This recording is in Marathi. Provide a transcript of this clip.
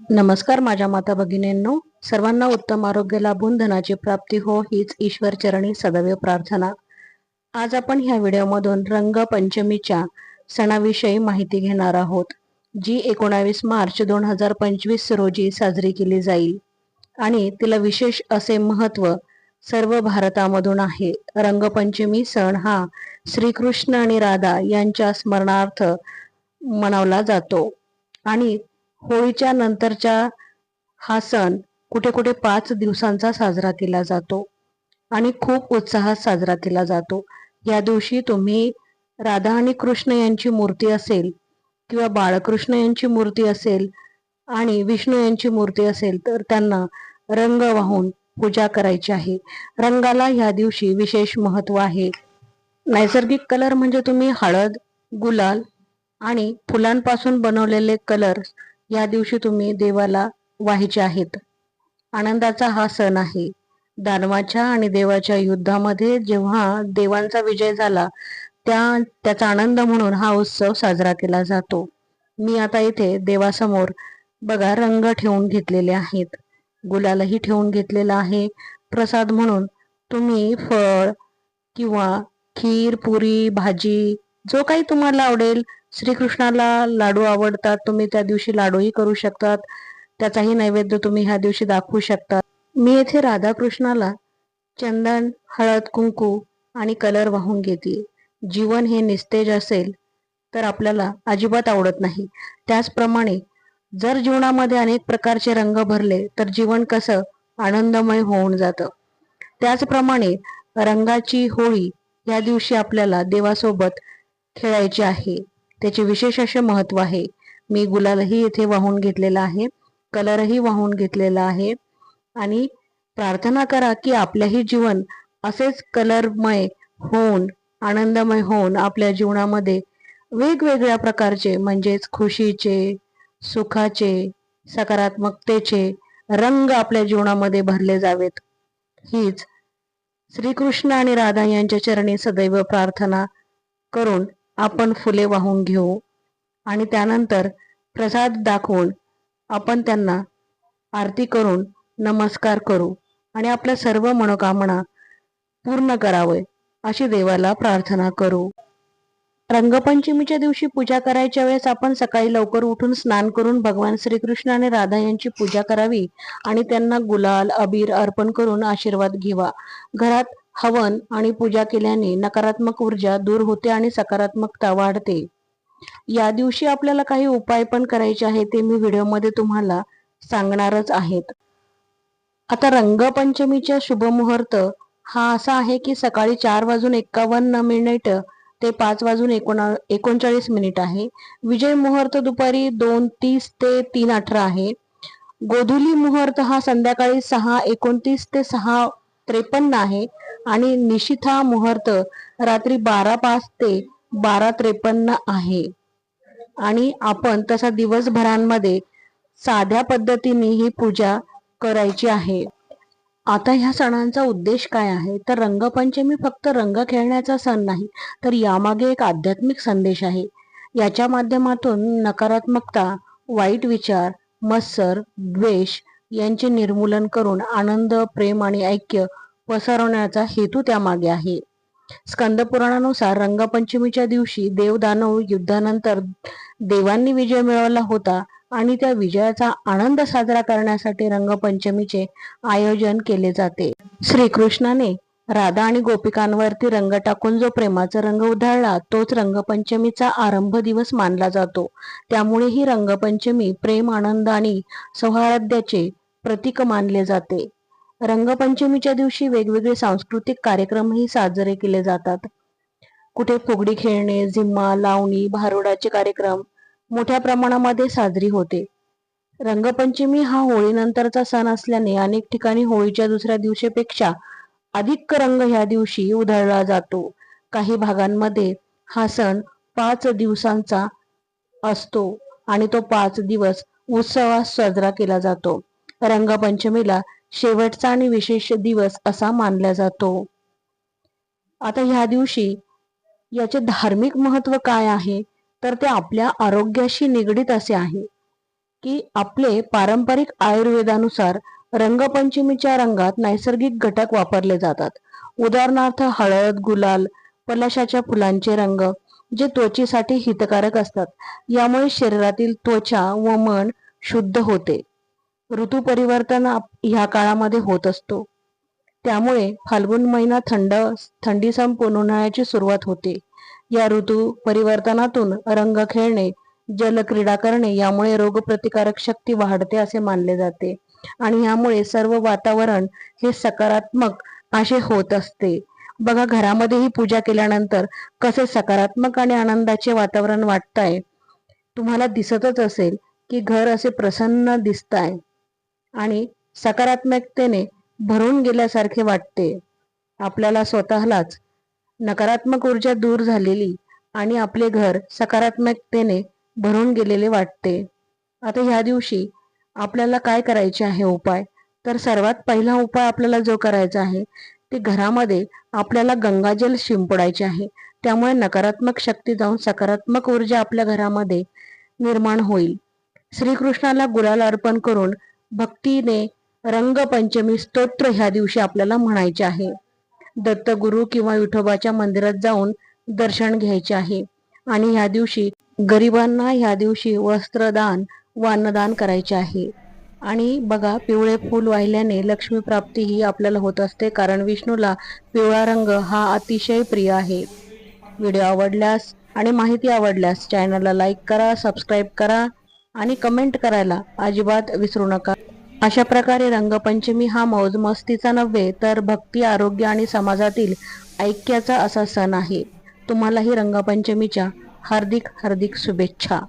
नमस्कार माझ्या माता भगिनींनो. सर्वांना उत्तम आरोग्य लाभून धनाची प्राप्ती हो हीच ईश्वर चरणी सदैव प्रार्थना. आज आपण ह्या व्हिडिओमधून रंगपंचमीच्या सणाविषयी माहिती घेणार आहोत जी एकोणावीस मार्च दोन हजार पंचवीस रोजी साजरी केली जाईल. आणि तिला विशेष असे महत्त्व सर्व भारतामधून आहे. रंगपंचमी सण हा श्रीकृष्ण आणि राधा यांच्या स्मरणार्थ मनवला जातो. आणि होळीच्या नंतरच्या हा सण कुठे कुठे पाच दिवसांचा साजरा केला जातो आणि खूप उत्साहात साजरा केला जातो. या दिवशी तुम्ही राधा आणि कृष्ण यांची मूर्ती असेल किंवा बाळकृष्ण यांची मूर्ती असेल आणि विष्णू यांची मूर्ती असेल तर त्यांना रंग वाहून पूजा करायची आहे. रंगाला ह्या दिवशी विशेष महत्त्व आहे. नैसर्गिक कलर म्हणजे तुम्ही हळद गुलाल आणि फुलांपासून बनवलेले कलर या दिवशी तुम्ही देवाला व्हायचे आहेत. आनंदाचा हा सण आहे. दानवाच्या आणि देवाच्या युद्धामध्ये जेव्हा देवांचा विजय झाला त्या त्याचा आनंद म्हणून हा उत्सव साजरा केला जातो. मी आता इथे देवासमोर बघा रंग ठेवून घेतलेले आहेत. गुलालही ठेवून घेतलेला आहे. प्रसाद म्हणून तुम्ही फळ किंवा खीर पुरी भाजी जो काही तुम्हाला आवडेल श्रीकृष्णाला लाडू आवडतात तुम्ही त्या दिवशी लाडूही करू शकतात. त्याचाही नैवेद्य तुम्ही ह्या दिवशी दाखवू शकता मी येथे राधाकृष्णाला चंदन हळद कुंकू आणि कलर वाहून घेते जीवन हे निस्तेज असेल तर आपल्याला अजिबात आवडत नाही. त्याचप्रमाणे जर जीवनामध्ये अनेक प्रकारचे रंग भरले तर जीवन कसं? आनंदमय होऊन जातं. त्याचप्रमाणे रंगाची होळी या दिवशी आपल्याला देवासोबत खेळायची आहे. त्याचे विशेष असे महत्त्व आहे. मी गुलालही येथे वाहून घेतलेला आहे. कलरही वाहून घेतलेला आहे. आणि प्रार्थना करा की आपल्याही जीवन असेच कलरमय होऊन आनंदमय होऊन आपल्या जीवनामध्ये वेगवेगळ्या प्रकारचे म्हणजेच खुशीचे सुखाचे सकारात्मकतेचे रंग आपल्या जीवनामध्ये भरले जावेत. हीच श्रीकृष्ण आणि राधा यांच्या चरणी सदैव प्रार्थना करून आपण फुले वाहून घेऊ. आणि त्यानंतर प्रसाद दाखवून आपण त्यांना आरती करून नमस्कार करू. आणि आपल्या सर्व मनोकामना पूर्ण करावे अशी देवाला प्रार्थना करू. रंगपंचमीच्या दिवशी पूजा करायच्या वेळेस आपण सकाळी लवकर उठून स्नान करून भगवान श्रीकृष्ण आणि राधा यांची पूजा करावी. आणि त्यांना गुलाल अबीर अर्पण करून आशीर्वाद घ्यावा घरात हवन आणि पूजा केल्याने नकारात्मक ऊर्जा दूर होते आणि सकारात्मकता वाढते. या दिवशी आपल्याला काही उपाय पण करायचे आहेत ते मी व्हिडिओमध्ये तुम्हाला सांगणारच आहेत. आता रंगपंचमीच्या शुभमुहूर्त हा असा आहे की सकाळी चार वाजून एक्कावन्न मिनिट ते पाच वाजून एकोणा एकोणचाळीस मिनिट आहे. विजय मुहूर्त दुपारी दोन तीस ते तीन अठरा आहे. गोधुली मुहूर्त हा संध्याकाळी सहा एकोणतीस ते सहा त्रेपन्न आहे. आणि निशिथा मुहूर्त रात्री बारा पाच ते बारा त्रेपन्न आहे. आणि आपण तसा दिवसभरांमध्ये साध्या पद्धतीने ही पूजा करायची आहे. आता ह्या सणांचा उद्देश काय आहे? तर रंगपंचमी फक्त रंग खेळण्याचा सण नाही तर यामागे एक आध्यात्मिक संदेश आहे. याच्या माध्यमातून नकारात्मकता वाईट विचार मत्सर द्वेष यांचे निर्मूलन करून आनंद प्रेम आणि ऐक्य पसरवण्याचा हेतू त्यामागे आहे. स्कंद पुराणानुसार रंगपंचमीच्या दिवशी देवदानव युद्धानंतर देवांनी विजय मिळवला होता आणि त्या विजयाचा आनंद साजरा करण्यासाठी रंगपंचमीचे आयोजन केले जाते. श्रीकृष्णाने राधा आणि गोपिकांवरती रंग टाकून जो प्रेमाचा रंग उधळला तोच रंगपंचमीचा आरंभ दिवस मानला जातो. त्यामुळे ही रंगपंचमी प्रेम आनंद आणि सौहार्द्याचे प्रतीक मानले जाते. रंगपंचमीच्या दिवशी वेगवेगळे सांस्कृतिक कार्यक्रमही साजरे केले जातात. कुठे फुगडी खेळणे झिम्मा लावणी भारुडाचे कार्यक्रम मोठ्या प्रमाणामध्ये साजरी होते. रंगपंचमी हा होळीनंतरचा सण असल्याने अनेक ठिकाणी होळीच्या दुसऱ्या दिवशीपेक्षा अधिक रंग ह्या दिवशी उधळला जातो. काही भागांमध्ये हा सण पाच दिवसांचा असतो आणि तो पाच दिवस उत्सवात साजरा केला जातो. रंगपंचमीला शेवटचा आणि विशेष दिवस असा मानला जातो. आता ह्या दिवशी याचे धार्मिक महत्त्व काय आहे? तर ते आपल्या आरोग्याशी निगडीत असे आहे की आपले पारंपरिक आयुर्वेदानुसार रंगपंचमीच्या रंगात नैसर्गिक घटक वापरले जातात. उदाहरणार्थ हळद गुलाल पलाशाच्या फुलांचे रंग जे त्वचेसाठी हितकारक असतात. यामुळे शरीरातील त्वचा व मन शुद्ध होते. ऋतू परिवर्तन आप- ह्या काळामध्ये होत असतो. त्यामुळे फाल्गुन महिना थंड थंडी संपून उन्हाळ्याची सुरुवात होते. या ऋतू परिवर्तनातून रंग खेळणे जलक्रीडा करणे यामुळे रोगप्रतिकारक शक्ती वाढते असे मानले जाते. आणि यामुळे सर्व वातावरण हे सकारात्मक असे होत असते. बघा घरामध्ये ही पूजा केल्यानंतर कसे सकारात्मक आणि आनंदाचे वातावरण वाटतंय. तुम्हाला दिसतच असेल की घर असे प्रसन्न दिसताय. आणि सकारात्मकतेने भरून गेल्यासारखे वाटते. आपल्याला स्वतःलाच नकारात्मक ऊर्जा दूर झालेली आणि आपले घर सकारात्मकतेने भरून गेलेले वाटते. आता ह्या दिवशी आपल्याला काय करायचे आहे उपाय? तर सर्वात पहिला उपाय आपल्याला जो करायचा आहे ते घरामध्ये आपल्याला गंगाजल शिंपडायचे आहे. त्यामुळे नकारात्मक शक्ती जाऊन सकारात्मक ऊर्जा आपल्या घरामध्ये निर्माण होईल. श्रीकृष्णाला गुलाल अर्पण करून भक्तीने रंगपंचमी स्तोत्र ह्या दिवशी आपल्याला म्हणायचे आहे. दत्तगुरु किंवा विठोबाच्या मंदिरात जाऊन दर्शन घ्यायचे आहे. आणि ह्या दिवशी गरिबांना ह्या दिवशी वस्त्रदान व अन्नदान करायचे आहे. आणि बघा पिवळे फूल वाहिल्याने लक्ष्मी प्राप्ती ही आपल्याला होत असते कारण विष्णूला पिवळा रंग हा अतिशय प्रिय आहे. व्हिडिओ आवडल्यास आणि माहिती आवडल्यास चॅनलला लाईक करा सबस्क्राईब करा आणि कमेंट करायला अजिबात विसरू नका. अशा प्रकारे रंगपंचमी हा मौज मस्तीचा नव्हे तर भक्ती आरोग्य आणि समाजातील ऐक्याचा असा सण आहे. तुम्हालाही रंगपंचमीच्या हार्दिक हार्दिक शुभेच्छा.